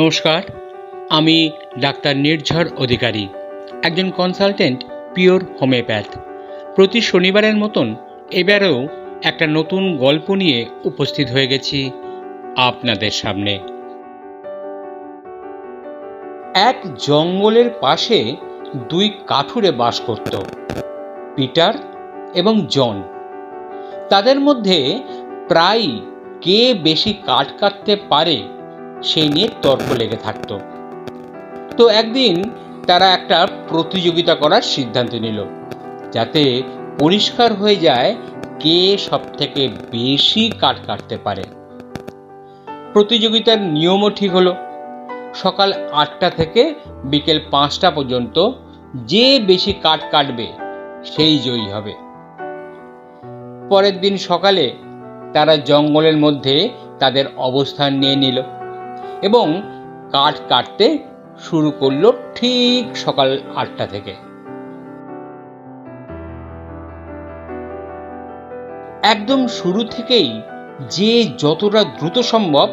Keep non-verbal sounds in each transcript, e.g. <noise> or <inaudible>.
নমস্কার, আমি ডাক্তার নির্ঝর অধিকারী, একজন কনসালটেন্ট পিওর হোমিওপ্যাথ প্রতি শনিবারের মতন এবারেও একটা নতুন গল্প নিয়ে উপস্থিত হয়ে গেছি আপনাদের সামনে। এক জঙ্গলের পাশে দুই কাঠুরে বাস করত, পিটার এবং জন। তাদের মধ্যে প্রায় কে বেশি কাঠ কাটতে পারে সেই নিয়ে তর্ক লেগে থাকত। তো একদিন তারা একটা প্রতিযোগিতা করার সিদ্ধান্ত নিল, যাতে পরিষ্কার হয়ে যায় কে সব থেকে বেশি কাঠ কাটতে পারে। প্রতিযোগিতার নিয়মও ঠিক হলো। সকাল আটটা থেকে বিকেল পাঁচটা পর্যন্ত যে বেশি কাঠ কাটবে, সেই জয়ী হবে। পরের দিন সকালে তারা জঙ্গলের মধ্যে তাদের অবস্থান নিয়ে নিল। এবং কাঠ কাটতে শুরু করল ঠিক সকাল আটটা থেকে। একদম শুরু থেকেই যে যতটা দ্রুত সম্ভব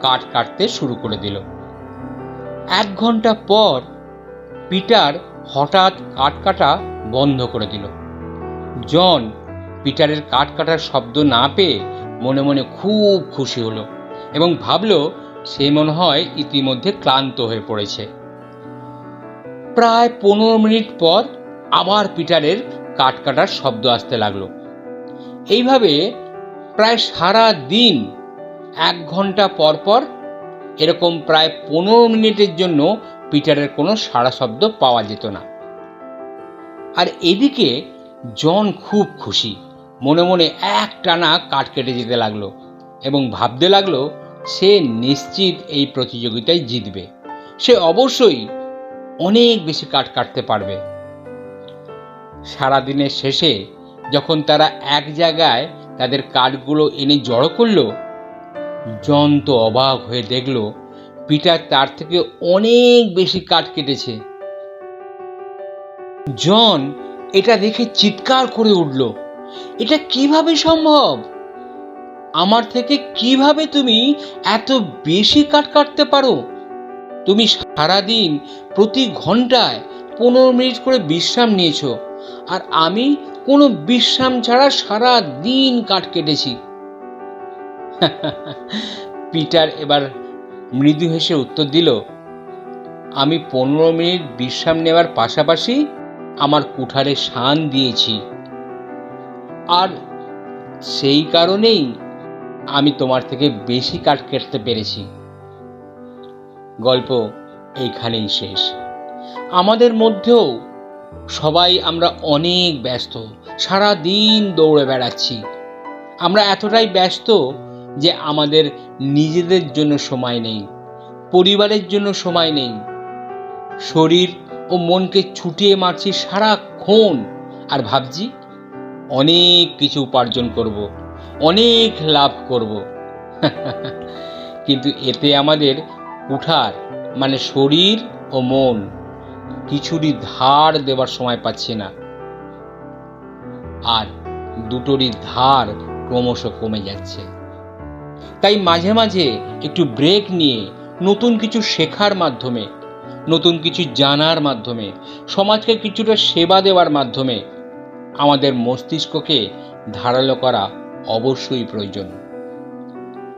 কাঠ কাটতে শুরু করে দিল। এক ঘণ্টা পর পিটার হঠাৎ কাঠ কাটা বন্ধ করে দিল। জন পিটারের কাঠ কাটার শব্দ না পেয়ে মনে মনে খুব খুশি হলো এবং ভাবলো সে মনে হয় ইতিমধ্যে ক্লান্ত হয়ে পড়েছে। প্রায় পনেরো মিনিট পর আবার পিটারের কাঠ কাটার শব্দ আসতে লাগল। এইভাবে প্রায় সারা দিন, এক ঘণ্টা পর পর এরকম প্রায় পনেরো মিনিটের জন্য পিটারের কোনো সাড়া শব্দ পাওয়া যেত না। আর এদিকে জন খুব খুশি। মনে মনে এক টানা কাঠ কেটে যেতে লাগল এবং ভাবতে লাগল সে নিশ্চিত এই প্রতিযোগিতায় জিতবে। সে অবশ্যই অনেক বেশি কাঠ কাটতে পারবে। সারাদিনের শেষে যখন তারা এক জায়গায় তাদের কাঠগুলো এনে জড়ো করল জন তো অবাক হয়ে দেখল, পিটার তার থেকে অনেক বেশি কাঠ কেটেছে। জন এটা দেখে চিৎকার করে উঠল, এটা কীভাবে সম্ভব? আমার থেকে কীভাবে তুমি এত বেশি কাট কাটতে পারো? তুমি সারাদিন প্রতি ঘন্টায় পনেরো মিনিট করে বিশ্রাম নিয়েছো, আর আমি কোনো বিশ্রাম ছাড়া সারা দিন কাঠ কেটেছি। <laughs> পিটার এবার মৃদু হেসে উত্তর দিল, আমি পনেরো মিনিট বিশ্রাম নেওয়ার পাশাপাশি আমার কুঠারে শান দিয়েছি। আর সেই কারণেই আমি তোমার থেকে বেশি কাঠ কেটতে পেরেছি। গল্প এইখানেই শেষ। আমাদের মধ্যেও সবাই আমরা অনেক ব্যস্ত সারা দিন দৌড়ে বেড়াচ্ছি। আমরা এতটাই ব্যস্ত যে আমাদের নিজেদের জন্য সময় নেই, পরিবারের জন্য সময় নেই। শরীর ও মনকে ছুটিয়ে মারছি সারাক্ষণ, আর ভাবছি অনেক কিছু উপার্জন করব। অনেক লাভ করব। কিন্তু এতে আমাদের কুঠার মানে শরীর ও মন কিছুরই ধার দেবার সময় পাচ্ছি না। আর দুটোরই ধার ক্রমশ কমে যাচ্ছে। তাই মাঝে মাঝে একটু ব্রেক নিয়ে নতুন কিছু শেখার মাধ্যমে, নতুন কিছু জানার মাধ্যমে, সমাজকে কিছুটা সেবা দেওয়ার মাধ্যমে আমাদের মস্তিষ্ককে ধারালো করা অবশ্যই প্রয়োজন।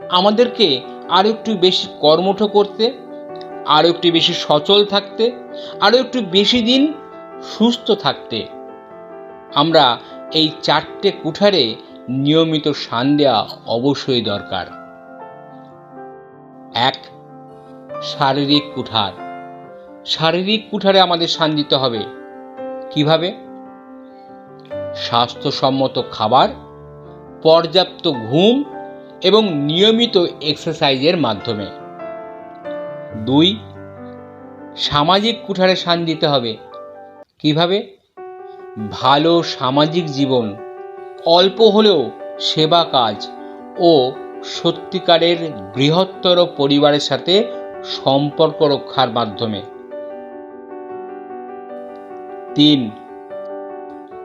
আমাদেরকে আরও একটু বেশি কর্মঠ করতে আরও একটু বেশি সচল থাকতে আরও একটু বেশি দিন সুস্থ থাকতে আমরা এই চারটে কুঠারে নিয়মিত শান দেওয়া অবশ্যই দরকার। এক, শারীরিক কুঠার। শারীরিক কুঠারে আমাদের শান দিতে হবে। কীভাবে? স্বাস্থ্যসম্মত খাবার পর্যাপ্ত ঘুম এবং নিয়মিত এক্সারসাইজের মাধ্যমে। দুই, সামাজিক কুঠারে শান দিতে হবে। কীভাবে? ভালো সামাজিক জীবন, অল্প হলেও সেবা কাজ ও সত্যিকারের বৃহত্তর পরিবারের সাথে সম্পর্ক রক্ষার মাধ্যমে। তিন,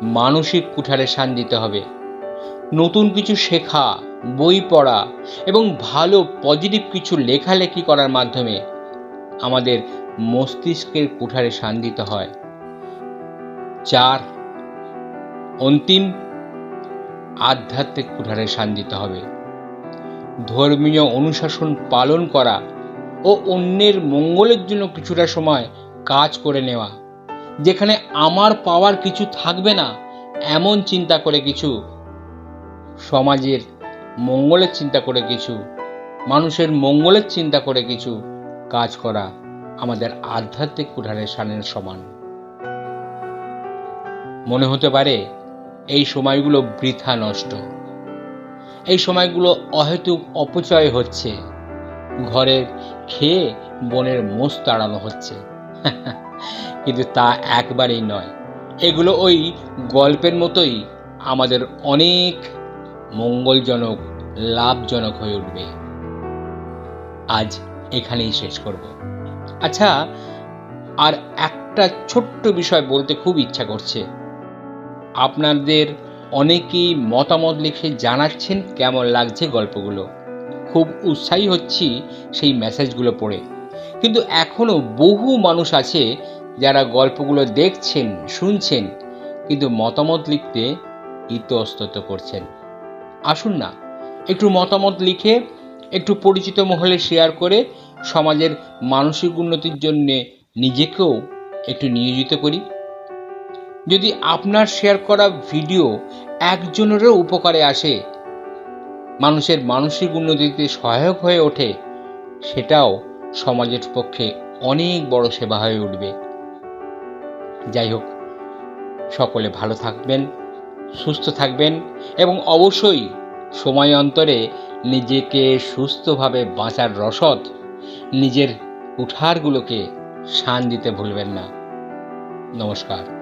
মানসিক কুঠারে শান দিতে হবে। নতুন কিছু শেখা, বই পড়া এবং ভালো পজিটিভ কিছু লেখালেখি করার মাধ্যমে আমাদের মস্তিষ্কের কুঠারে শান্তিত হয়। চার, অন্তিম আধ্যাত্মিক কুঠারে শান্তিত হবে। ধর্মীয় অনুশাসন পালন করা ও অন্যের মঙ্গলের জন্য কিছুটা সময় কাজ করে নেওয়া, যেখানে আমার পাওয়ার কিছু থাকবে না, এমন চিন্তা করে কিছু সমাজের মঙ্গলের চিন্তা করে কিছু, মানুষের মঙ্গলের চিন্তা করে কিছু কাজ করা আমাদের আধ্যাত্মিক কুঠারের সানের সমান। মনে হতে পারে এই সময়গুলো বৃথা নষ্ট। এই সময়গুলো অহেতুক অপচয় হচ্ছে। ঘরের খেয়ে বনের মোষ তাড়ানো হচ্ছে। <laughs> কিন্তু তা একবারেই নয়। এগুলো ওই গল্পের মতোই আমাদের অনেক মঙ্গলজনক, লাভজনক হয়ে উঠবে। আজ এখানেই শেষ করব। আচ্ছা আর একটা ছোট্ট বিষয় বলতে খুব ইচ্ছা করছে। আপনাদের অনেকেই মতামত লিখে জানাচ্ছেন কেমন লাগছে গল্পগুলো। খুব উৎসাহী হচ্ছি সেই মেসেজগুলো পড়ে। কিন্তু এখনও বহু মানুষ আছে যারা গল্পগুলো দেখছেন, শুনছেন, কিন্তু মতামত লিখতে ইতস্তত করছেন। আসুন না। একটু মতামত লিখে, একটু পরিচিত মহলে শেয়ার করে সমাজের মানসিক উন্নতির জন্যে নিজেকেও একটু নিয়োজিত করি। যদি আপনার শেয়ার করা ভিডিও একজনেরও উপকারে আসে, মানুষের মানসিক উন্নতিতে সহায়ক হয়ে ওঠে, সেটাও সমাজের পক্ষে অনেক বড় সেবা হয়ে উঠবে। যাই হোক, সকলে ভালো থাকবেন। সুস্থ থাকবেন এবং অবশ্যই সময় অন্তরে নিজেকে সুস্থভাবে বাঁচার রসদ নিজের উঠারগুলোকে শান দিতে ভুলবেন না। নমস্কার।